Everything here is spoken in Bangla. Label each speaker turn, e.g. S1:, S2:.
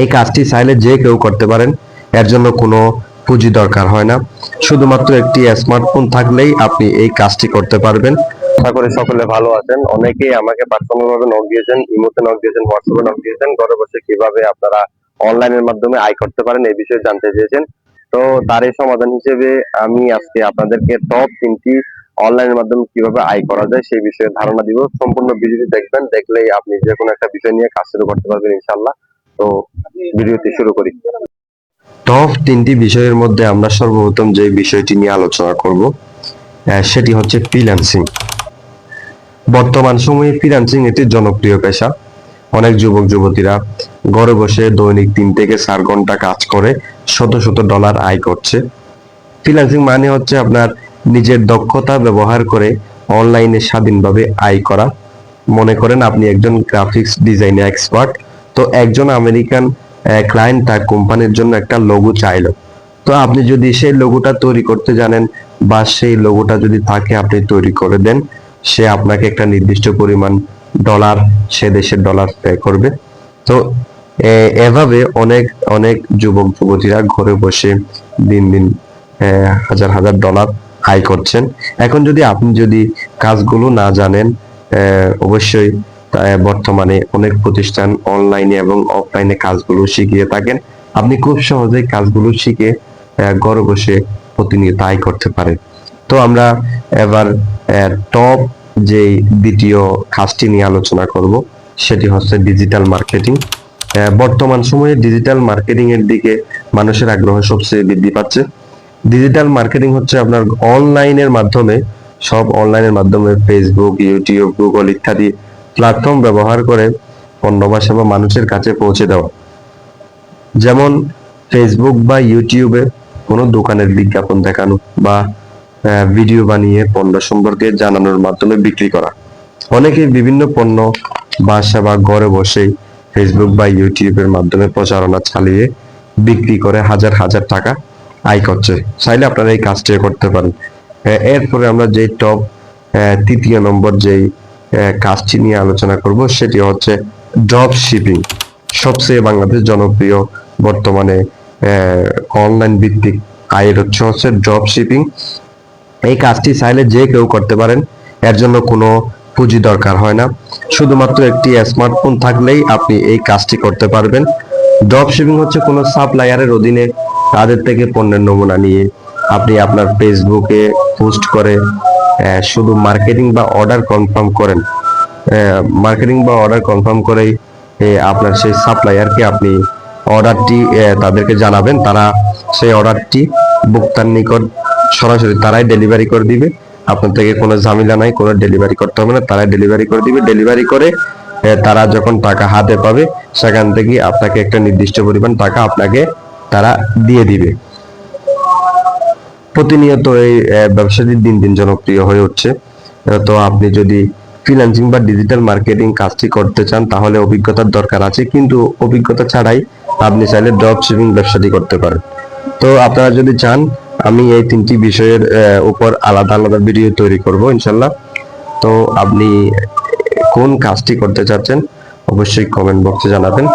S1: এই কাজটি চাইলে যে কেউ করতে পারেন, এর জন্য কোনো পুঁজি দরকার হয় না। শুধুমাত্র একটি স্মার্টফোন থাকলেই আপনি এই কাজটি করতে পারবেন। আশা করি সকলে ভালো আছেন। অনেকেই আমাকে পার্সোনাল ভাবে নক দিয়েছেন ইমোতে নক দিয়েছেন হোয়াটসঅ্যাপে নক দিয়েছেন, ঘরে বসে কীভাবে আপনারা অনলাইনের মাধ্যমে আয় করতে পারেন এই বিষয়ে জানতে চেয়েছেন। তো তার এই সমাধান হিসেবে আমি আজকে আপনাদেরকে টপ তিনটি অনলাইনের মাধ্যমে কীভাবে আয় করা যায় সেই বিষয়ে ধারণা দিব। সম্পূর্ণ ভিডিওটি দেখবেন, দেখলেই আপনি যে কোনো একটা বিষয় নিয়ে কাজ শুরু করতে পারবেন ইনশাল্লাহ তো ভিডিওটি শুরু করি। টপ তিনটি বিষয়ের মধ্যে আমরা সর্বপ্রথম যে বিষয়টি নিয়ে আলোচনা করব সেটি হচ্ছে ফ্রিল্যান্সিং বর্তমান সময়ে ফ্রিল্যান্সিং একটি জনপ্রিয় পেশা। অনেক যুবক, যুবতীরা ঘরে বসে দৈনিক তিন থেকে চার ঘণ্টা কাজ করে শত শত ডলার আয় করছে। ফ্রিল্যান্সিং মানে হচ্ছে আপনার নিজের দক্ষতা ব্যবহার করে অনলাইনে স্বাধীনভাবে আয় করা। মনে করেন আপনি একজন গ্রাফিক্স ডিজাইনে এক্সপার্ট তো একজন আমেরিকান ক্লায়েন্ট তার কোম্পানির জন্য একটা লোগো চাইলো। তো আপনি যদি সেই লোগোটা তৈরি করতে জানেন বা সেই লোগোটা যদি থাকে, আপনি তৈরি করে দেন। সে আপনাকে একটা নির্দিষ্ট পরিমাণ ডলার সে দেশের ডলার পে করবে। তো এভাবে অনেক অনেক যুবক, যুবতীরা ঘরে বসে দিন দিন হাজার হাজার ডলার আয় করছেন। এখন যদি আপনি যদি কাজগুলো না জানেন অবশ্যই বর্তমানে অনেক প্রতিষ্ঠান অনলাইনে এবং অফলাইনে কাজগুলো শিখিয়ে থাকেন। আপনি খুব সহজেই কাজগুলো শিখে ঘরে বসে প্রতিনিয়ত আয় করতে পারেন। তো আমরা এবার টপ যে দ্বিতীয় কাজটি নিয়ে আলোচনা করব, সেটি হচ্ছে ডিজিটাল মার্কেটিং বর্তমান সময়ে ডিজিটাল মার্কেটিং এর দিকে মানুষের আগ্রহ সবচেয়ে বৃদ্ধি পাচ্ছে। ডিজিটাল মার্কেটিং হচ্ছে আপনার অনলাইনের মাধ্যমে, সব অনলাইনের মাধ্যমে ফেসবুক ইউটিউব গুগল ইত্যাদি প্ল্যাটফর্ম ব্যবহার করে পণ্য বা সেবা মানুষের কাছে পৌঁছে দেওয়া। যেমন ফেসবুক বা ইউটিউবে কোনো দোকানের বিজ্ঞাপন দেখানো বা ভিডিও বানিয়ে পণ্য সম্পর্কে জানানোর মাধ্যমে বিক্রি করা। অনেকে বিভিন্ন পণ্য বা সেবা ঘরে বসেই ফেসবুক বা ইউটিউবের মাধ্যমে প্রচারণা চালিয়ে বিক্রি করে হাজার হাজার টাকা আয় করছে। চাইলে আপনারা এই কাজটি করতে পারেন। এরপরে আমরা যে টপ তৃতীয় নম্বর যেই কাজটি নিয়ে আলোচনা করব, সেটি হচ্ছে ড্রপ শিপিং সবচেয়ে বাংলাদেশ জনপ্রিয় বর্তমানে অনলাইন ভিত্তিক আয়ের উৎস হচ্ছে ড্রপ শিপিং এই কাজটি চাইলে যে কেউ করতে পারেন, এর জন্য কোনো পুঁজি দরকার হয় না। শুধুমাত্র একটি স্মার্টফোন থাকলেই আপনি এই কাজটি করতে পারবেন। ড্রপ শিপিং হচ্ছে কোনো সাপ্লায়ারের অধীনে তাদের থেকে পণ্যের নমুনা নিয়ে আপনি আপনার ফেসবুকে পোস্ট করে শুধু মার্কেটিং বা অর্ডার কনফার্ম করেন। মার্কেটিং বা অর্ডার কনফার্ম করেই আপনার সেই সাপ্লায়ারকে আপনি অর্ডারটি তাদেরকে জানাবেন। তারা সেই অর্ডারটি ভোক্তার নিকট সরাসরি তারাই ডেলিভারি করে দিবে। আপনার থেকে কোনো ঝামেলা নাই, কোনো ডেলিভারি করতে হবে না, তারাই ডেলিভারি করে দিবে। ডেলিভারি করে তারা যখন টাকা হাতে পাবে, সেখান থেকে আপনাকে একটা নির্দিষ্ট পরিমাণ টাকা আপনাকে তারা দিয়ে দিবে। প্রতিনিয়ত এই ব্যবসাটি দিন দিন জনপ্রিয় হয়ে উঠছে। তো আপনি যদি ফ্রিল্যান্সিং বা ডিজিটাল মার্কেটিং কাজটি করতে চান, তাহলে অভিজ্ঞতার দরকার আছে। কিন্তু অভিজ্ঞতা ছাড়াই আপনি চাইলে ড্রপ শিপিং ব্যবসাটি করতে পারেন। তো আপনারা যদি চান, আমি এই তিনটি বিষয়ের উপর আলাদা আলাদা ভিডিও তৈরি করব ইনশাল্লাহ তো আপনি কোন কাজটি করতে চাচ্ছেন, অবশ্যই কমেন্ট বক্সে জানাবেন।